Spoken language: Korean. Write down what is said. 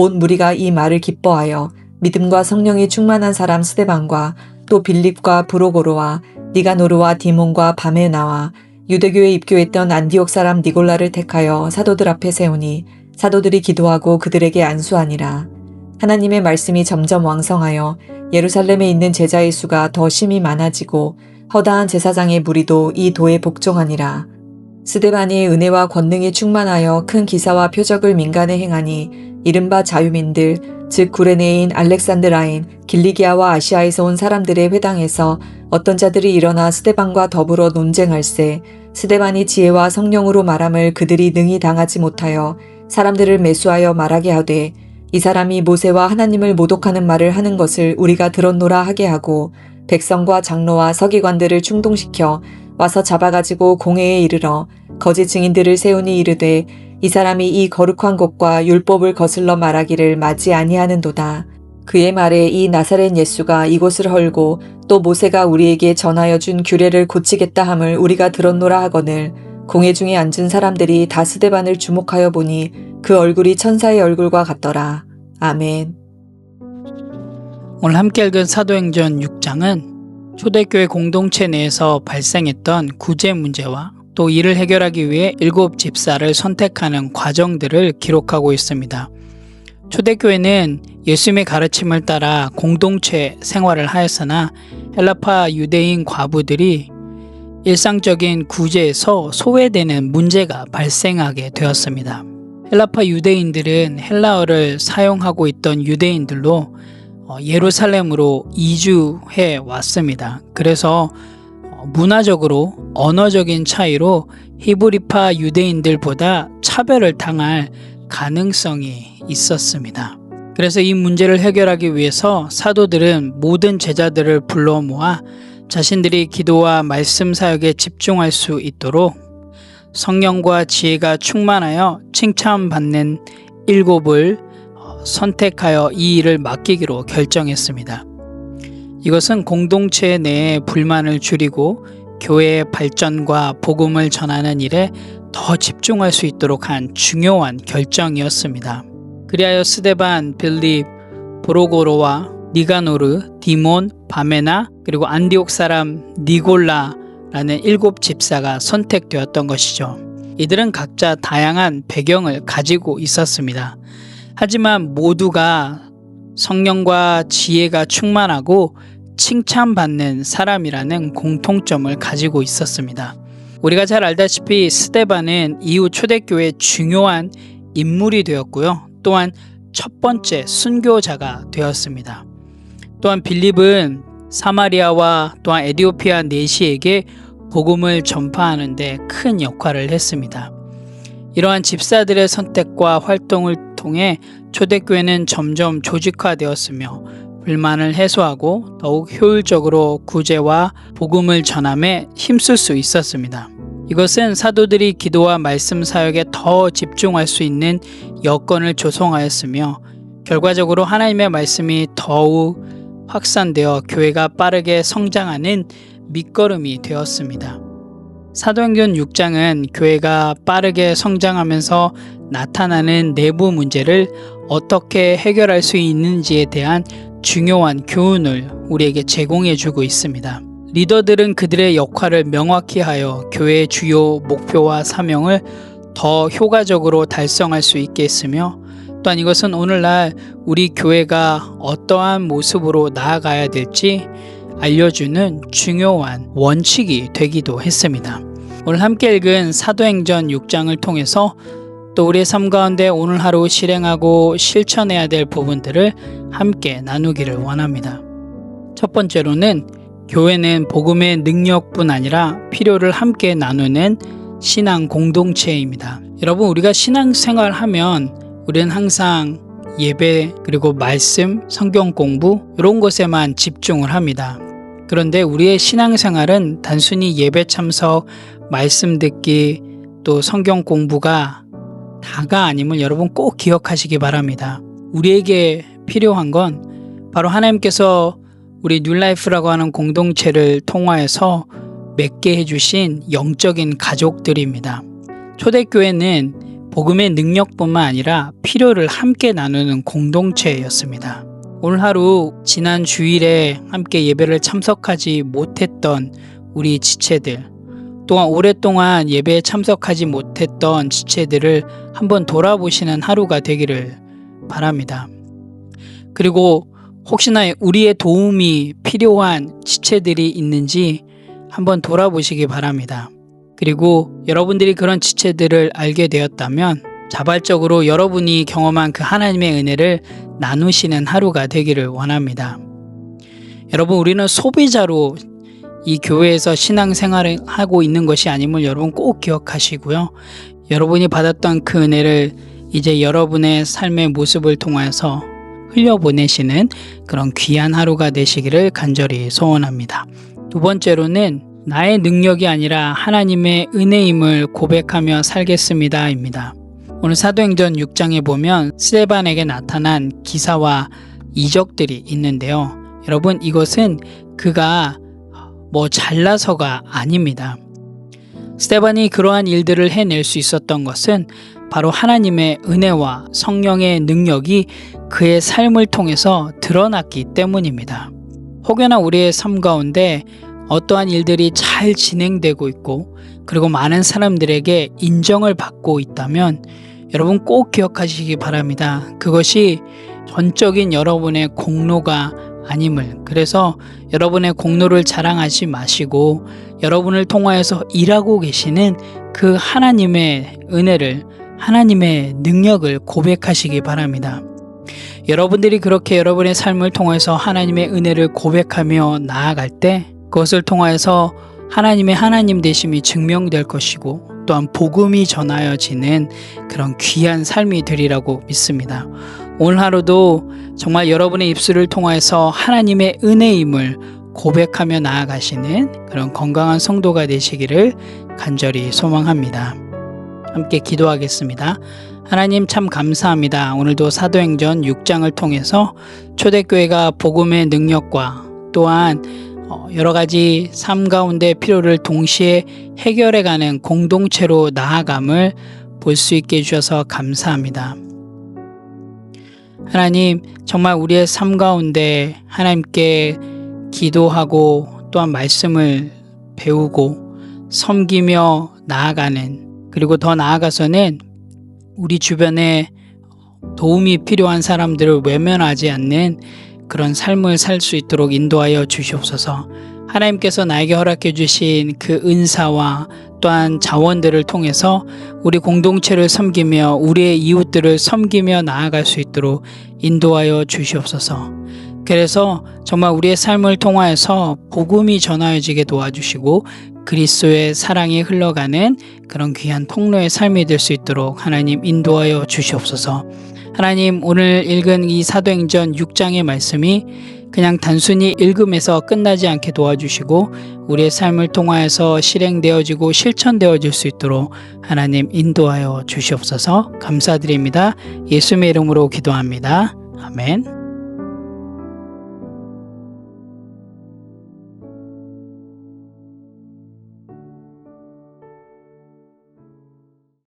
온 무리가 이 말을 기뻐하여 믿음과 성령이 충만한 사람 스데반과 또 빌립과 브로고로와 니가노르와 디몬과 바메나와 유대교에 입교했던 안디옥 사람 니골라를 택하여 사도들 앞에 세우니 사도들이 기도하고 그들에게 안수하니라. 하나님의 말씀이 점점 왕성하여 예루살렘에 있는 제자의 수가 더 심히 많아지고 허다한 제사장의 무리도 이 도에 복종하니라. 스데반이 은혜와 권능이 충만하여 큰 기사와 표적을 민간에 행하니 이른바 자유민들 즉 구레네인 알렉산드라인 길리기아와 아시아에서 온 사람들의 회당에서 어떤 자들이 일어나 스데반과 더불어 논쟁할세 스데반이 지혜와 성령으로 말함을 그들이 능히 당하지 못하여 사람들을 매수하여 말하게 하되 이 사람이 모세와 하나님을 모독하는 말을 하는 것을 우리가 들었노라 하게 하고 백성과 장로와 서기관들을 충동시켜 와서 잡아가지고 공회에 이르러 거짓 증인들을 세우니 이르되 이 사람이 이 거룩한 곳과 율법을 거슬러 말하기를 맞지 아니하는도다. 그의 말에 이 나사렛 예수가 이곳을 헐고 또 모세가 우리에게 전하여 준 규례를 고치겠다 함을 우리가 들었노라 하거늘 공회 중에 앉은 사람들이 다 스데반을 주목하여 보니 그 얼굴이 천사의 얼굴과 같더라. 아멘. 오늘 함께 읽은 사도행전 6장은 초대교회 공동체 내에서 발생했던 구제 문제와 또 이를 해결하기 위해 일곱 집사를 선택하는 과정들을 기록하고 있습니다. 초대교회는 예수님의 가르침을 따라 공동체 생활을 하였으나 헬라파 유대인 과부들이 일상적인 구제에서 소외되는 문제가 발생하게 되었습니다. 헬라파 유대인들은 헬라어를 사용하고 있던 유대인들로 어, 예루살렘으로 이주해 왔습니다. 그래서 어, 문화적으로 언어적인 차이로 히브리파 유대인들보다 차별을 당할 가능성이 있었습니다. 그래서 이 문제를 해결하기 위해서 사도들은 모든 제자들을 불러 모아 자신들이 기도와 말씀 사역에 집중할 수 있도록 성령과 지혜가 충만하여 칭찬받는 일곱을 어, 선택하여 이 일을 맡기기로 결정했습니다. 이것은 공동체 내의 불만을 줄이고 교회의 발전과 복음을 전하는 일에 더 집중할 수 있도록 한 중요한 결정이었습니다. 그리하여 스데반, 빌립, 보로고로와 니가노르, 디몬, 바메나 그리고 안디옥 사람 니골라라는 일곱 집사가 선택되었던 것이죠. 이들은 각자 다양한 배경을 가지고 있었습니다. 하지만 모두가 성령과 지혜가 충만하고 칭찬받는 사람이라는 공통점을 가지고 있었습니다. 우리가 잘 알다시피 스데반은 이후 초대교회 중요한 인물이 되었고요. 또한 첫 번째 순교자가 되었습니다. 또한 빌립은 사마리아와 또한 에디오피아 내시에게 복음을 전파하는데 큰 역할을 했습니다. 이러한 집사들의 선택과 활동을 통해 초대교회는 점점 조직화되었으며 불만을 해소하고 더욱 효율적으로 구제와 복음을 전함에 힘쓸 수 있었습니다. 이것은 사도들이 기도와 말씀 사역에 더 집중할 수 있는 여건을 조성하였으며 결과적으로 하나님의 말씀이 더욱 확산되어 교회가 빠르게 성장하는 밑거름이 되었습니다. 사도행전 6장은 교회가 빠르게 성장하면서 나타나는 내부 문제를 어떻게 해결할 수 있는지에 대한 중요한 교훈을 우리에게 제공해 주고 있습니다. 리더들은 그들의 역할을 명확히 하여 교회의 주요 목표와 사명을 더 효과적으로 달성할 수 있게 했으며 또한 이것은 오늘날 우리 교회가 어떠한 모습으로 나아가야 될지 알려주는 중요한 원칙이 되기도 했습니다. 오늘 함께 읽은 사도행전 6장을 통해서 또 우리의 삶 가운데 오늘 하루 실행하고 실천해야 될 부분들을 함께 나누기를 원합니다. 첫 번째로는 교회는 복음의 능력뿐 아니라 필요를 함께 나누는 신앙 공동체입니다. 여러분, 우리가 신앙 생활 하면 우리는 항상 예배 그리고 말씀, 성경 공부 이런 것에만 집중을 합니다. 그런데 우리의 신앙생활은 단순히 예배 참석, 말씀 듣기, 또 성경 공부가 다가 아님을 여러분 꼭 기억하시기 바랍니다. 우리에게 필요한 건 바로 하나님께서 우리 뉴라이프라고 하는 공동체를 통하여서 맺게 해주신 영적인 가족들입니다. 초대교회는 복음의 능력뿐만 아니라 필요를 함께 나누는 공동체였습니다. 오늘 하루 지난 주일에 함께 예배를 참석하지 못했던 우리 지체들 또한 오랫동안 예배에 참석하지 못했던 지체들을 한번 돌아보시는 하루가 되기를 바랍니다. 그리고 혹시나 우리의 도움이 필요한 지체들이 있는지 한번 돌아보시기 바랍니다. 그리고 여러분들이 그런 지체들을 알게 되었다면 자발적으로 여러분이 경험한 그 하나님의 은혜를 나누시는 하루가 되기를 원합니다. 여러분, 우리는 소비자로 이 교회에서 신앙생활을 하고 있는 것이 아님을 여러분 꼭 기억하시고요. 여러분이 받았던 그 은혜를 이제 여러분의 삶의 모습을 통해서 흘려보내시는 그런 귀한 하루가 되시기를 간절히 소원합니다. 두 번째로는 나의 능력이 아니라 하나님의 은혜임을 고백하며 살겠습니다입니다. 오늘 사도행전 6장에 보면 스테반에게 나타난 기사와 이적들이 있는데요. 여러분 이것은 그가 뭐 잘나서가 아닙니다. 스테반이 그러한 일들을 해낼 수 있었던 것은 바로 하나님의 은혜와 성령의 능력이 그의 삶을 통해서 드러났기 때문입니다. 혹여나 우리의 삶 가운데 어떠한 일들이 잘 진행되고 있고 그리고 많은 사람들에게 인정을 받고 있다면 여러분 꼭 기억하시기 바랍니다. 그것이 전적인 여러분의 공로가 아님을 그래서 여러분의 공로를 자랑하지 마시고 여러분을 통하여서 일하고 계시는 그 하나님의 은혜를 하나님의 능력을 고백하시기 바랍니다. 여러분들이 그렇게 여러분의 삶을 통해서 하나님의 은혜를 고백하며 나아갈 때 그것을 통하여서 하나님의 하나님 되심이 증명될 것이고 또한 복음이 전하여지는 그런 귀한 삶이 되리라고 믿습니다. 오늘 하루도 정말 여러분의 입술을 통하여서 하나님의 은혜임을 고백하며 나아가시는 그런 건강한 성도가 되시기를 간절히 소망합니다. 함께 기도하겠습니다. 하나님 참 감사합니다. 오늘도 사도행전 6장을 통해서 초대교회가 복음의 능력과 또한 어, 여러 가지 삶 가운데 필요를 동시에 해결해가는 공동체로 나아감을 볼 수 있게 해주셔서 감사합니다. 하나님, 정말 우리의 삶 가운데 하나님께 기도하고 또한 말씀을 배우고 섬기며 나아가는 그리고 더 나아가서는 우리 주변에 도움이 필요한 사람들을 외면하지 않는 그런 삶을 살 수 있도록 인도하여 주시옵소서. 하나님께서 나에게 허락해 주신 그 은사와 또한 자원들을 통해서 우리 공동체를 섬기며 우리의 이웃들을 섬기며 나아갈 수 있도록 인도하여 주시옵소서. 그래서 정말 우리의 삶을 통하여서 복음이 전하여지게 도와주시고 그리스도의 사랑이 흘러가는 그런 귀한 통로의 삶이 될 수 있도록 하나님 인도하여 주시옵소서. 하나님 오늘 읽은 이 사도행전 6장의 말씀이 그냥 단순히 읽음에서 끝나지 않게 도와주시고 우리의 삶을 통하여서 실행되어지고 실천되어질 수 있도록 하나님 인도하여 주시옵소서 감사드립니다. 예수님의 이름으로 기도합니다. 아멘.